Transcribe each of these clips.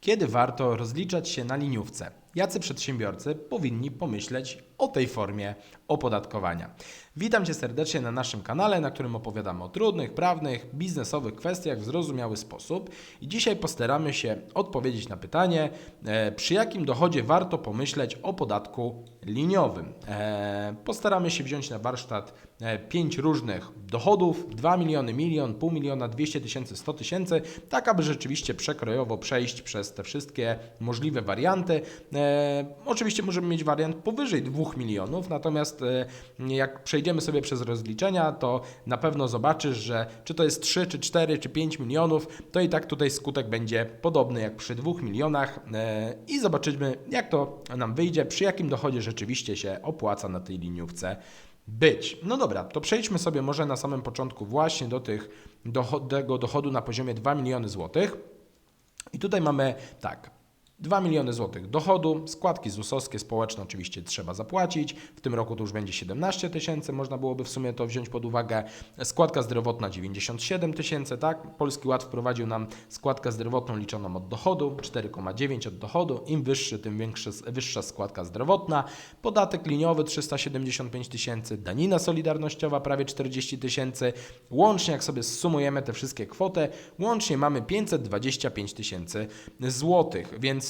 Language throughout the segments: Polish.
Kiedy warto rozliczać się na liniówce? Jacy przedsiębiorcy powinni pomyśleć o tej formie opodatkowania? Witam Cię serdecznie na naszym kanale, na którym opowiadamy o trudnych, prawnych, biznesowych kwestiach w zrozumiały sposób. I dzisiaj postaramy się odpowiedzieć na pytanie, e, przy jakim dochodzie warto pomyśleć o podatku liniowym. E, postaramy się wziąć na warsztat e, pięć różnych dochodów: 2 miliony, milion, pół miliona, 200 tysięcy, 100 tysięcy, tak aby rzeczywiście przekrojowo przejść przez te wszystkie możliwe warianty. E, oczywiście możemy mieć wariant powyżej 2 milionów, natomiast e, jak przejdziemy sobie przez rozliczenia, to na pewno zobaczysz, że czy to jest 3, czy 4, czy 5 milionów, to i tak tutaj skutek będzie podobny jak przy 2 milionach e, i zobaczymy, jak to nam wyjdzie, przy jakim dochodzie rzeczywiście się opłaca na tej liniówce być. No dobra, to przejdźmy sobie może na samym początku właśnie do tych, do tego dochodu na poziomie 2 miliony złotych. I tutaj mamy tak. 2 miliony złotych dochodu, składki ZUS-owskie, społeczne oczywiście trzeba zapłacić. W tym roku to już będzie 17 tysięcy, można byłoby w sumie to wziąć pod uwagę. Składka zdrowotna 97 tysięcy, tak? Polski Ład wprowadził nam składkę zdrowotną liczoną od dochodu, 4,9 od dochodu. Im wyższy, tym większy, wyższa składka zdrowotna. Podatek liniowy 375 tysięcy, danina solidarnościowa prawie 40 tysięcy. Łącznie, jak sobie sumujemy te wszystkie kwoty, łącznie mamy 525 tysięcy złotych, więc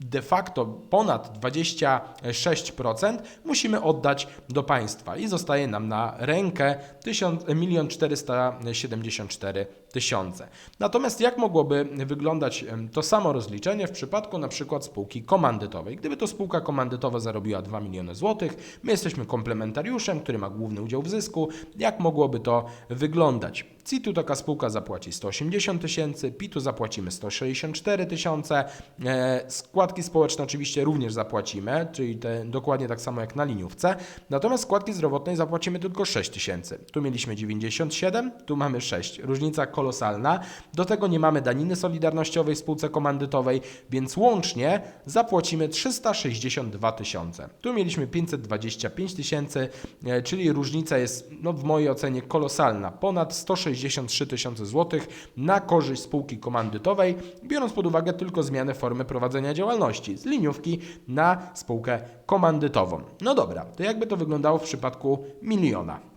de facto ponad 26% musimy oddać do państwa i zostaje nam na rękę 1 474 tysiące. Natomiast jak mogłoby wyglądać to samo rozliczenie w przypadku na przykład spółki komandytowej? Gdyby to spółka komandytowa zarobiła 2 miliony złotych, my jesteśmy komplementariuszem, który ma główny udział w zysku, jak mogłoby to wyglądać? CIT-u taka spółka zapłaci 180 tysięcy, PIT-u zapłacimy 164 tysiące, e, składki społeczne oczywiście również zapłacimy, czyli te, dokładnie tak samo jak na liniówce, natomiast składki zdrowotnej zapłacimy tylko 6 tysięcy. Tu mieliśmy 97, tu mamy 6. Różnica kolosalna. Do tego nie mamy daniny solidarnościowej spółce komandytowej, więc łącznie zapłacimy 362 tysiące. Tu mieliśmy 525 tysięcy, e, czyli różnica jest no, w mojej ocenie kolosalna. Ponad 163 tysiące złotych na korzyść spółki komandytowej, biorąc pod uwagę tylko zmianę formy prowadzenia działalności z liniówki na spółkę komandytową. No dobra, to jakby to wyglądało w przypadku miliona?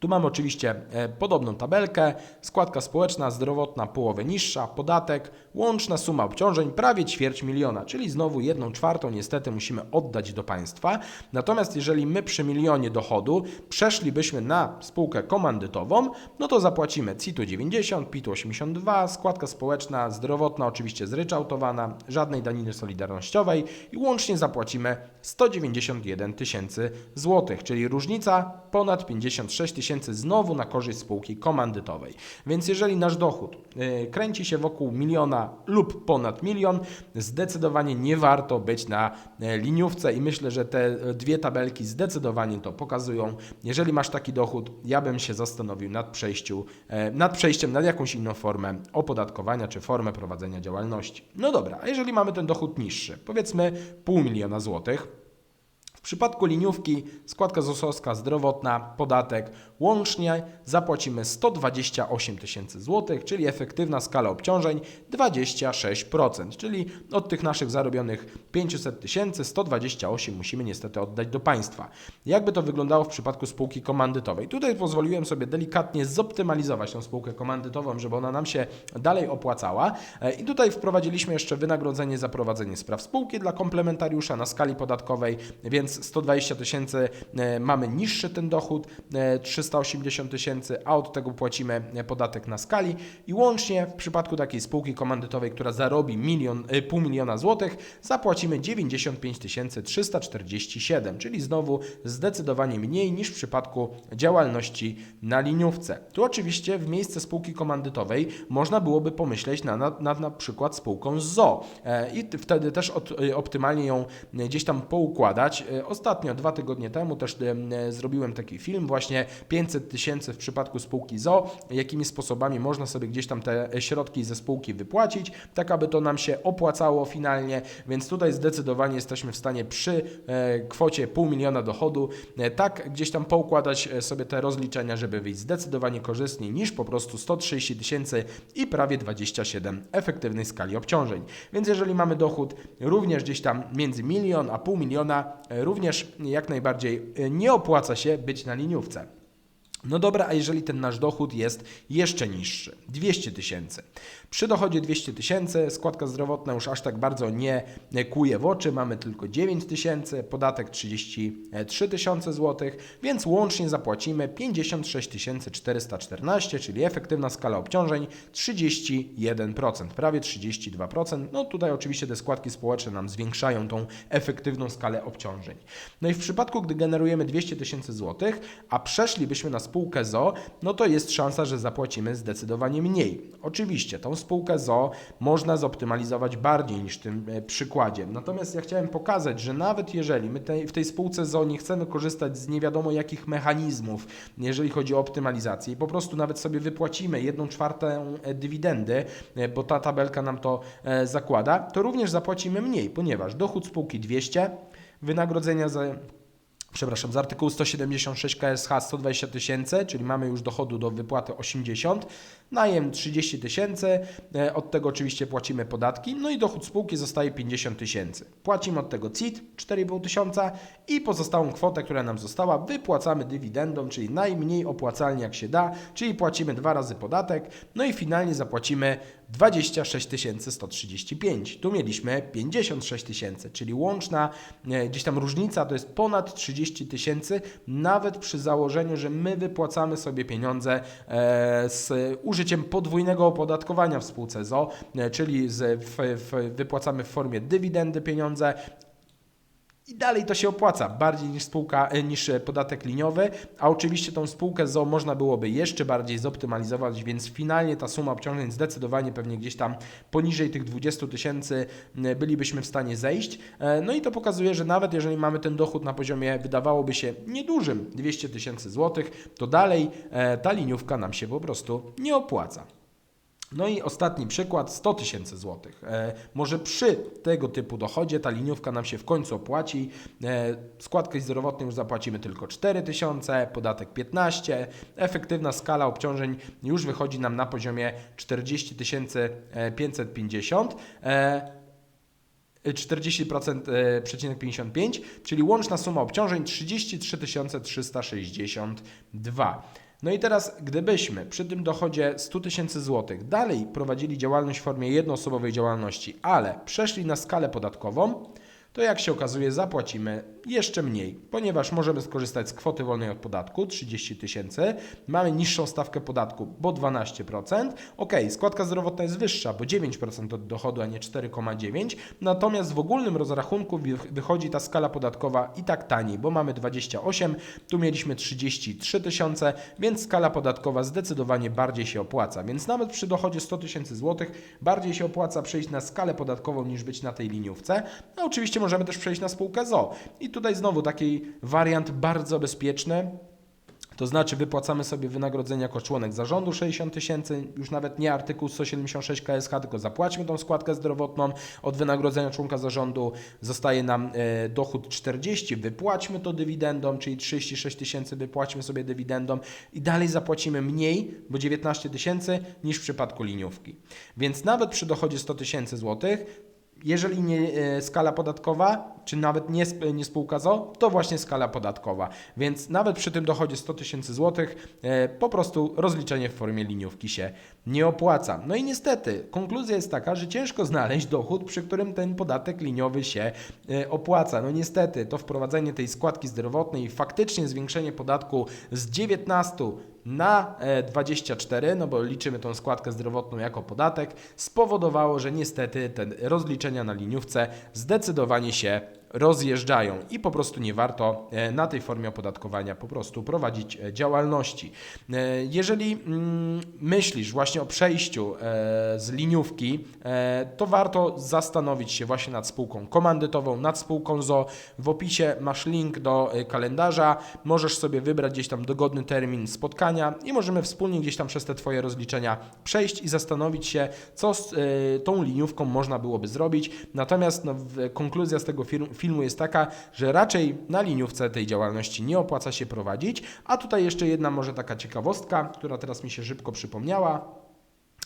Tu mamy oczywiście e, podobną tabelkę. Składka społeczna, zdrowotna, połowę niższa, podatek, łączna suma obciążeń prawie ćwierć miliona, czyli znowu jedną czwartą niestety musimy oddać do państwa. Natomiast jeżeli my przy milionie dochodu przeszlibyśmy na spółkę komandytową, no to zapłacimy CIT-u 90, PIT-u 82, składka społeczna, zdrowotna oczywiście zryczałtowana, żadnej daniny solidarnościowej i łącznie zapłacimy 191 tysięcy złotych, czyli różnica ponad 56 tysięcy znowu na korzyść spółki komandytowej. Więc jeżeli nasz dochód yy, kręci się wokół miliona lub ponad milion, zdecydowanie nie warto być na e, liniówce i myślę, że te e, dwie tabelki zdecydowanie to pokazują. Jeżeli masz taki dochód, ja bym się zastanowił nad, przejściu, nad przejściem na jakąś inną formę opodatkowania czy formę prowadzenia działalności. No dobra, a jeżeli mamy ten dochód niższy, powiedzmy pół miliona złotych, w przypadku liniówki składka ZUS-owska, zdrowotna, podatek łącznie zapłacimy 128 tysięcy złotych, czyli efektywna skala obciążeń 26%, czyli od tych naszych zarobionych 500 tysięcy 128 musimy niestety oddać do państwa. Jakby to wyglądało w przypadku spółki komandytowej? Tutaj pozwoliłem sobie delikatnie zoptymalizować tą spółkę komandytową, żeby ona nam się dalej opłacała E, i tutaj wprowadziliśmy jeszcze wynagrodzenie za prowadzenie spraw spółki dla komplementariusza na skali podatkowej, więc 120 tysięcy e, mamy niższy ten dochód, e, 380 tysięcy, a od tego płacimy podatek na skali i łącznie w przypadku takiej spółki komandytowej, która zarobi milion, e, pół miliona złotych, zapłacimy 95 347, czyli znowu zdecydowanie mniej niż w przypadku działalności na liniówce. Tu oczywiście w miejsce spółki komandytowej można byłoby pomyśleć na, na, na, przykład spółką ZO e, i wtedy też od, e, optymalnie ją e, gdzieś tam poukładać. E, Ostatnio, dwa tygodnie temu też zrobiłem taki film właśnie 500 tysięcy w przypadku spółki ZO, jakimi sposobami można sobie gdzieś tam te środki ze spółki wypłacić, tak aby to nam się opłacało finalnie, więc tutaj zdecydowanie jesteśmy w stanie przy e, kwocie pół miliona dochodu e, tak gdzieś tam poukładać e, sobie te rozliczenia, żeby wyjść zdecydowanie korzystniej niż po prostu 130 tysięcy i prawie 27 efektywnej skali obciążeń. Więc jeżeli mamy dochód również gdzieś tam między milion a pół miliona, również jak najbardziej nie opłaca się być na liniówce. No dobra, a jeżeli ten nasz dochód jest jeszcze niższy, 200 tysięcy. Przy dochodzie 200 tysięcy składka zdrowotna już aż tak bardzo nie kuje w oczy, mamy tylko 9 tysięcy, podatek 33 tysiące złotych, więc łącznie zapłacimy 56 414, czyli efektywna skala obciążeń 31%, prawie 32%. No tutaj oczywiście te składki społeczne nam zwiększają tą efektywną skalę obciążeń. No i w przypadku, gdy generujemy 200 tysięcy złotych, a przeszlibyśmy na spółkę ZO, no to jest szansa, że zapłacimy zdecydowanie mniej. Oczywiście tą spółkę ZO można zoptymalizować bardziej niż tym e, przykładzie. Natomiast ja chciałem pokazać, że nawet jeżeli my tej, w tej spółce ZO nie chcemy korzystać z nie wiadomo jakich mechanizmów, jeżeli chodzi o optymalizację i po prostu nawet sobie wypłacimy 1 czwartą e, dywidendy, e, bo ta tabelka nam to zakłada, to również zapłacimy mniej, ponieważ dochód spółki 200, wynagrodzenia za przepraszam, z artykułu 176 KSH 120 tysięcy, czyli mamy już dochodu do wypłaty 80, najem 30 tysięcy, e, od tego oczywiście płacimy podatki, no i dochód spółki zostaje 50 tysięcy. Płacimy od tego CIT 4,5 tysiąca i pozostałą kwotę, która nam została, wypłacamy dywidendą, czyli najmniej opłacalnie jak się da, czyli płacimy dwa razy podatek, no i finalnie zapłacimy 26 135. Tu mieliśmy 56 tysięcy, czyli łączna e, gdzieś tam różnica to jest ponad 30 tysięcy, nawet przy założeniu, że my wypłacamy sobie pieniądze e, z użyciem podwójnego opodatkowania w spółce ZO, e, czyli z, w, w, wypłacamy w formie dywidendy pieniądze, i dalej to się opłaca, bardziej niż spółka, e, niż e, podatek liniowy, a oczywiście tą spółkę ZO można byłoby jeszcze bardziej zoptymalizować, więc finalnie ta suma obciążeń zdecydowanie pewnie gdzieś tam poniżej tych 20 tysięcy e, bylibyśmy w stanie zejść. No i to pokazuje, że nawet jeżeli mamy ten dochód na poziomie wydawałoby się niedużym 200 tysięcy złotych, to dalej ta liniówka nam się po prostu nie opłaca. No i ostatni przykład, 100 tysięcy złotych. E, może przy tego typu dochodzie ta liniówka nam się w końcu opłaci. E, składkę zdrowotną już zapłacimy tylko 4 tysiące, podatek 15. Efektywna skala obciążeń już wychodzi nam na poziomie 40 550. E, 40% e, 55, czyli łączna suma obciążeń 33 362. No i teraz, gdybyśmy przy tym dochodzie 100 tysięcy złotych dalej prowadzili działalność w formie jednoosobowej działalności, ale przeszli na skalę podatkową, to jak się okazuje zapłacimy jeszcze mniej, ponieważ możemy skorzystać z kwoty wolnej od podatku 30 tysięcy, mamy niższą stawkę podatku, bo 12%. Ok, składka zdrowotna jest wyższa, bo 9% od dochodu, a nie 4,9%. Natomiast w ogólnym rozrachunku wy- wychodzi ta skala podatkowa i tak taniej, bo mamy 28, tu mieliśmy 33 tysiące, więc skala podatkowa zdecydowanie bardziej się opłaca. Więc nawet przy dochodzie 100 tysięcy złotych bardziej się opłaca przejść na skalę podatkową niż być na tej liniówce. A oczywiście możemy też przejść na spółkę ZO. I tutaj znowu taki wariant bardzo bezpieczny. To znaczy wypłacamy sobie wynagrodzenie jako członek zarządu 60 tysięcy, już nawet nie artykuł 176 KSH, tylko zapłaćmy tą składkę zdrowotną od wynagrodzenia członka zarządu, zostaje nam e, dochód 40, wypłaćmy to dywidendą, czyli 36 tysięcy wypłaćmy sobie dywidendą i dalej zapłacimy mniej, bo 19 tysięcy niż w przypadku liniówki. Więc nawet przy dochodzie 100 tysięcy złotych jeżeli nie e, skala podatkowa, czy nawet nie, nie spółka to właśnie skala podatkowa. Więc nawet przy tym dochodzie 100 tysięcy złotych e, po prostu rozliczenie w formie liniówki się nie opłaca. No i niestety konkluzja jest taka, że ciężko znaleźć dochód, przy którym ten podatek liniowy się e, opłaca. No niestety to wprowadzenie tej składki zdrowotnej i faktycznie zwiększenie podatku z 19 na e, 24, no bo liczymy tą składkę zdrowotną jako podatek, spowodowało, że niestety te rozliczenia na liniówce zdecydowanie się rozjeżdżają i po prostu nie warto e, na tej formie opodatkowania po prostu prowadzić e, działalności. E, Jeżeli mm, myślisz właśnie o przejściu z liniówki, to warto zastanowić się właśnie nad spółką komandytową, nad spółką ZO. W opisie masz link do kalendarza, możesz sobie wybrać gdzieś tam dogodny termin spotkania i możemy wspólnie gdzieś tam przez te Twoje rozliczenia przejść i zastanowić się, co z tą liniówką można byłoby zrobić. Natomiast no, konkluzja z tego fil- filmu jest taka, że raczej na liniówce tej działalności nie opłaca się prowadzić. A tutaj jeszcze jedna może taka ciekawostka, która teraz mi się szybko przypomniała.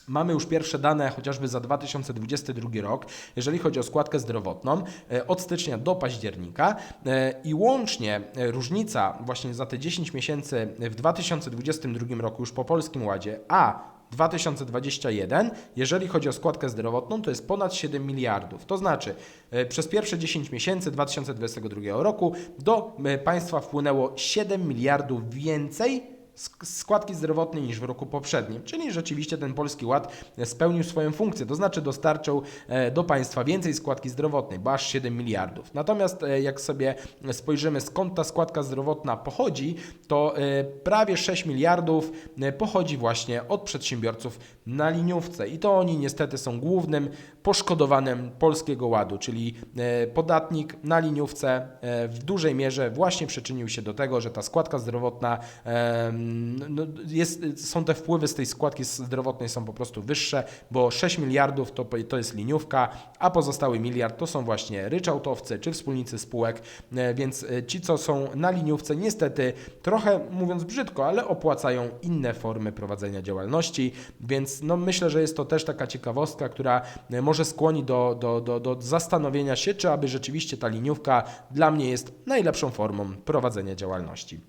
Mamy już pierwsze dane chociażby za 2022 rok, jeżeli chodzi o składkę zdrowotną, e, od stycznia do października e, i łącznie e, różnica właśnie za te 10 miesięcy w 2022 roku już po Polskim Ładzie, a 2021, jeżeli chodzi o składkę zdrowotną, to jest ponad 7 miliardów. To znaczy, e, przez pierwsze 10 miesięcy 2022 roku do e, państwa wpłynęło 7 miliardów więcej składki zdrowotnej niż w roku poprzednim. Czyli rzeczywiście ten Polski Ład spełnił swoją funkcję, to znaczy dostarczył e, do państwa więcej składki zdrowotnej, bo aż 7 miliardów. Natomiast e, jak sobie spojrzymy skąd ta składka zdrowotna pochodzi, to e, prawie 6 miliardów e, pochodzi właśnie od przedsiębiorców na liniówce i to oni niestety są głównym poszkodowanym Polskiego Ładu, czyli e, podatnik na liniówce e, w dużej mierze właśnie przyczynił się do tego, że ta składka zdrowotna em, no, jest, są te wpływy z tej składki zdrowotnej są po prostu wyższe, bo 6 miliardów to, to jest liniówka, a pozostały miliard to są właśnie ryczałtowcy czy wspólnicy spółek, e, więc e, ci, co są na liniówce, niestety trochę, mówiąc brzydko, ale opłacają inne formy prowadzenia działalności, więc no, myślę, że jest to też taka ciekawostka, która e, może skłoni do, do, do, do zastanowienia się, czy aby rzeczywiście ta liniówka dla mnie jest najlepszą formą prowadzenia działalności.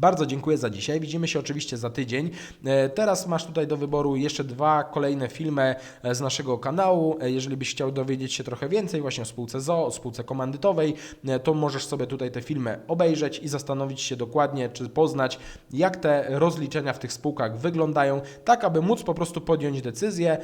Bardzo dziękuję za dzisiaj. Widzimy się oczywiście za tydzień. E, Teraz masz tutaj do wyboru jeszcze dwa kolejne filmy e, z naszego kanału. E, Jeżeli byś chciał dowiedzieć się trochę więcej właśnie o spółce ZO, o spółce komandytowej, to możesz sobie tutaj te filmy obejrzeć i zastanowić się dokładnie, czy poznać, jak te rozliczenia w tych spółkach wyglądają, tak aby móc po prostu podjąć decyzję,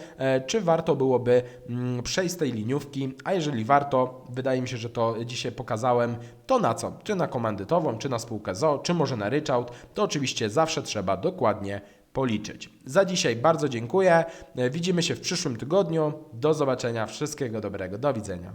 czy warto byłoby mm, przejść z tej liniówki, a jeżeli warto, wydaje mi się, że to dzisiaj pokazałem, to na co? Czy na komandytową, czy na spółkę ZO, czy może na ryczałt, to oczywiście zawsze trzeba dokładnie policzyć. Za dzisiaj bardzo dziękuję. Widzimy się w przyszłym tygodniu. Do zobaczenia. Wszystkiego dobrego. Do widzenia.